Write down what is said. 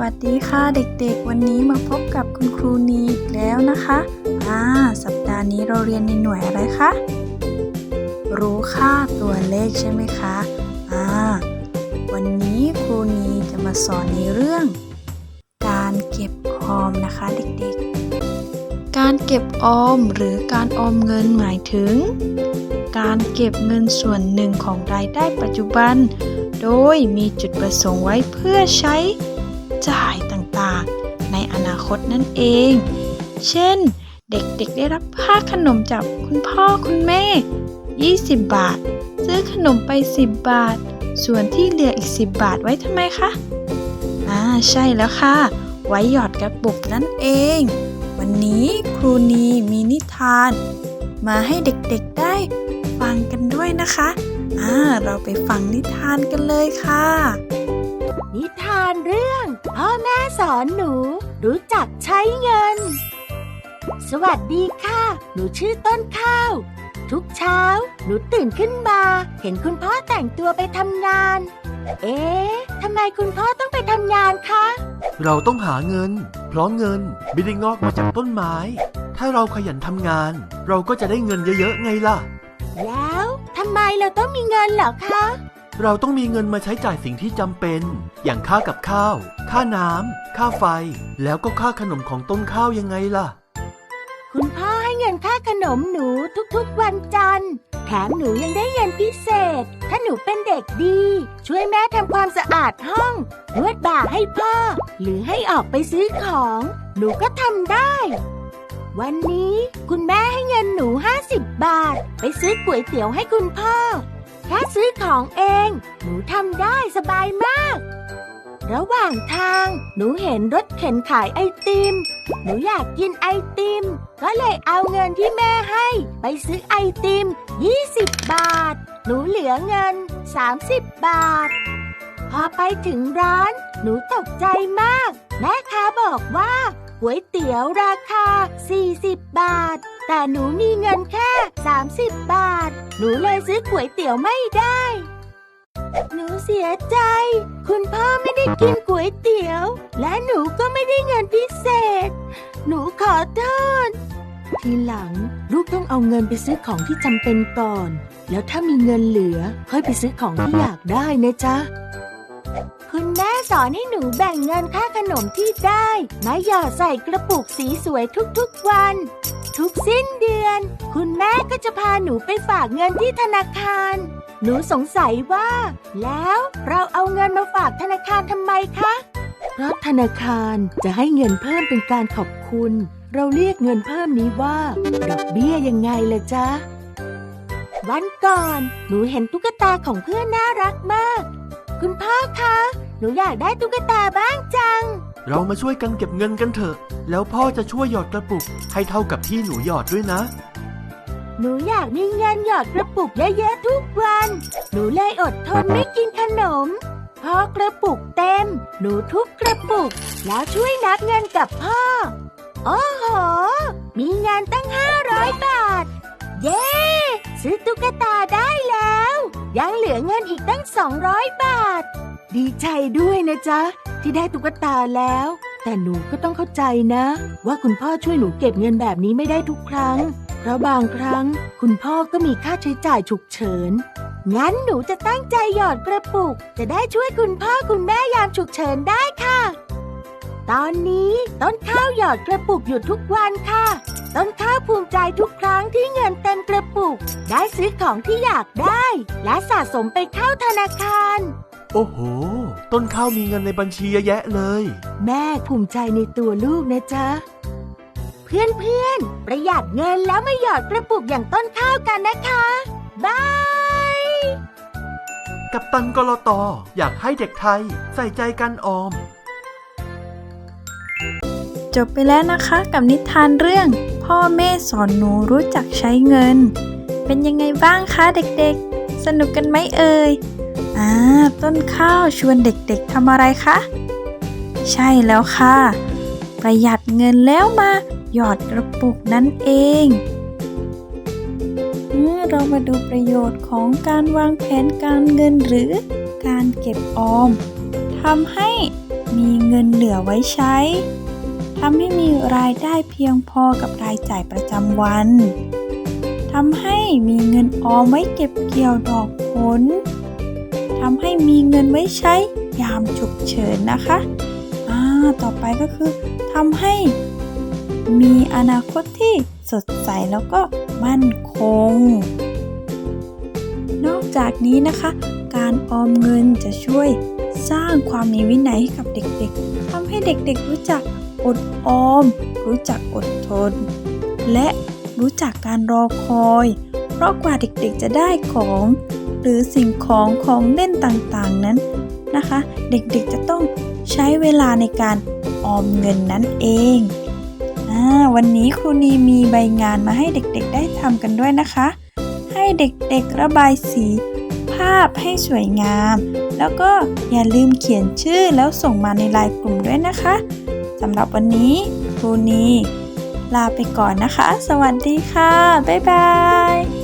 วัสดีค่ะเด็กๆ วันนี้มาพบกับคุณครูนีอีกแล้วนะคะอ่าสัปดาห์นี้เราเรียนในหน่วยอะไรคะ รู้ค่าตัวเลขใช่ไหมคะอ่าวันนี้ครูนีจะมาสอนในเรื่อง การเก็บออมนะคะเด็กๆ การเก็บออมหรือการออมเงินหมายถึง การเก็บเงินส่วนหนึ่งของรายได้ปัจจุบัน โดยมีจุดประสงค์ไว้เพื่อใช้ จ่ายต่างๆ ในอนาคตนั่นเอง เช่น เด็กๆได้รับค่าขนมจากคุณพ่อคุณแม่ 20 บาท ซื้อขนมไป 10 บาท ส่วนที่เหลืออีก 10 บาทไว้ทำไมคะ อ่า ใช่แล้วค่ะ ไว้หยอดกระปุกนั่นเอง วันนี้ครูนีมีนิทาน มาให้เด็กๆได้ฟังกันด้วยนะคะ อ่า เราไปฟังนิทานกันเลยค่ะ นิทานเรื่องพ่อแม่สอนหนู รู้จักใช้เงิน สวัสดีค่ะ หนูชื่อต้นข้าว ทุกเช้า หนูตื่นขึ้นมา เห็นคุณพ่อแต่งตัวไปทำงาน เอ๊ะทำไมคุณพ่อต้องไปทำงานคะ เราต้องหาเงิน เพราะเงินไม่ได้งอกมาจากต้นไม้ ถ้าเราขยันทำงาน เราก็จะได้เงินเยอะๆไงล่ะ แล้วทำไมเราต้องมีเงินเหรอคะ เราต้องมีเงินมาใช้จ่ายสิ่งที่จำเป็น อย่างค่ากับข้าว ค่าน้ำ ค่าไฟ แล้วก็ค่าขนมของต้นข้าวยังไงล่ะ คุณพ่อให้เงินค่าขนมหนูทุกๆวันจันทร์ แถมหนูยังได้เงินพิเศษ ถ้าหนูเป็นเด็กดี ช่วยแม่ทำความสะอาดห้องนวดบ่าให้พ่อ หรือให้ออกไปซื้อของ หนูก็ทำได้ วันนี้คุณแม่ให้เงินหนู 50 บาท ไปซื้อก๋วยเตี๋ยวให้คุณพ่อ แค่ซื้อของเอง หนูทำได้สบายมาก ระหว่างทาง หนูเห็นรถเข็นขายไอติม หนูอยากกินไอติม ก็เลยเอาเงินที่แม่ให้ ไปซื้อไอติม 20 บาท หนูเหลือเงิน 30 บาท พอไปถึงร้าน หนูตกใจมาก แม่ค้าบอกว่าก๋วยเตี๋ยวราคา 40 บาท แต่หนูมีเงินแค่ 30 บาท หนูเลยซื้อก๋วยเตี๋ยวไม่ได้ หนูเสียใจ คุณพ่อไม่ได้กินก๋วยเตี๋ยว และหนูก็ไม่ได้เงินพิเศษ หนูขอโทษ ทีหลังลูกต้องเอาเงินไปซื้อของที่จำเป็นก่อน แล้วถ้ามีเงินเหลือ ค่อยไปซื้อของที่อยากได้นะจ๊ะคุณแม่สอนให้หนูแบ่งเงินค่าขนมที่ได้ มาหยอดใส่กระปุกสีสวยทุกๆวัน ทุกสิ้นเดือน คุณแม่ก็จะพาหนูไปฝากเงินที่ธนาคาร หนูสงสัยว่า แล้วเราเอาเงินมาฝากธนาคารทำไมคะ เพราะธนาคารจะให้เงินเพิ่มเป็นการขอบคุณ เราเรียกเงินเพิ่มนี้ว่า ดอกเบี้ยยังไงล่ะจ๊ะ วันก่อน หนูเห็นตุ๊กตาของเพื่อนน่ารักมาก คุณพ่อคะ หนูอยากได้ตุ๊กตาบ้างจัง เรามาช่วยกันเก็บเงินกันเถอะ แล้วพ่อจะช่วยหยอดกระปุกให้เท่ากับที่หนูหยอดด้วยนะ หนูอยากมีเงินหยอดกระปุกเยอะๆทุกวัน หนูเลยอดทนไม่กินขนม พอกระปุกเต็ม หนูทุบกระปุก แล้วช่วยนับเงินกับพ่อ โอ้โห มีเงินตั้งห้าร้อยบาท เย้ ซื้อตุ๊กตาได้แล้ว ยังเหลือเงินอีกตั้งสองร้อยบาท ดีใจด้วยนะจ๊ะ ที่ได้ตุ๊กตาแล้ว แต่หนูก็ต้องเข้าใจนะ ว่าคุณพ่อช่วยหนูเก็บเงินแบบนี้ไม่ได้ทุกครั้ง เพราะบางครั้ง คุณพ่อก็มีค่าใช้จ่ายฉุกเฉิน งั้นหนูจะตั้งใจหยอดกระปุก จะได้ช่วยคุณพ่อคุณแม่ยามฉุกเฉินได้ค่ะ ตอนนี้ต้นข้าวหยอดกระปุกอยู่ทุกวันค่ะ ต้นข้าวภูมิใจทุกครั้งที่เงินเต็มกระปุก ได้ซื้อของที่อยากได้ และสะสมไปเข้าธนาคาร โอ้โห ต้นข้าวมีเงินในบัญชีเยอะแยะเลย แม่ภูมิใจในตัวลูกนะจ๊ะเพื่อนเพื่อนๆ ประหยัดเงินแล้วมาหยอดกระปุกอย่างต้นข้าวกันนะคะ บาย กับตันกรตออยากให้เด็กไทย ใส่ใจกันออม จบไปแล้วนะคะกับนิทานเรื่อง พ่อแม่สอนหนูรู้จักใช้เงิน เป็นยังไงบ้างคะเด็กๆ สนุกกันไหมเอ่ย อ่าต้นข้าวชวนเด็กๆทำอะไรคะ ใช่แล้วค่ะ ประหยัดเงินแล้วมา หยอดกระปุกนั่นเองเมื่อเรามาดูประโยชน์ของการวางแผนการเงินหรือการเก็บออมทำให้มีเงินเหลือไว้ใช้ทำให้มีรายได้เพียงพอกับรายจ่ายประจำวันทำให้มีเงินออมไว้เก็บเกี่ยวดอกผล ทำให้มีเงินไว้ใช้ยามฉุกเฉินนะคะอ่าต่อไปก็คือทำให้มีอนาคตที่สดใสแล้วก็มั่นคง นอกจากนี้นะคะ การออมเงินจะช่วยสร้างความมีวินัยให้กับเด็กๆทำให้เด็กๆรู้จักอดออม รู้จักอดทน และรู้จักการรอคอย เพราะกว่าเด็กๆจะได้ของ หรือสิ่งของของเล่นต่างๆนั้นนะคะ เด็กๆจะต้องใช้เวลาในการออมเงินนั่นเองอวันนี้ครูนีมีใบงานมาให้เด็กๆได้ทำกันด้วยนะคะ ให้เด็กๆระบายสีภาพให้สวยงาม แล้วก็อย่าลืมเขียนชื่อแล้วส่งมาในไลน์กลุ่มด้วยนะคะสำหรับวันนี้ครูนีลาไปก่อนนะคะ สวัสดีค่ะ บ๊ายบาย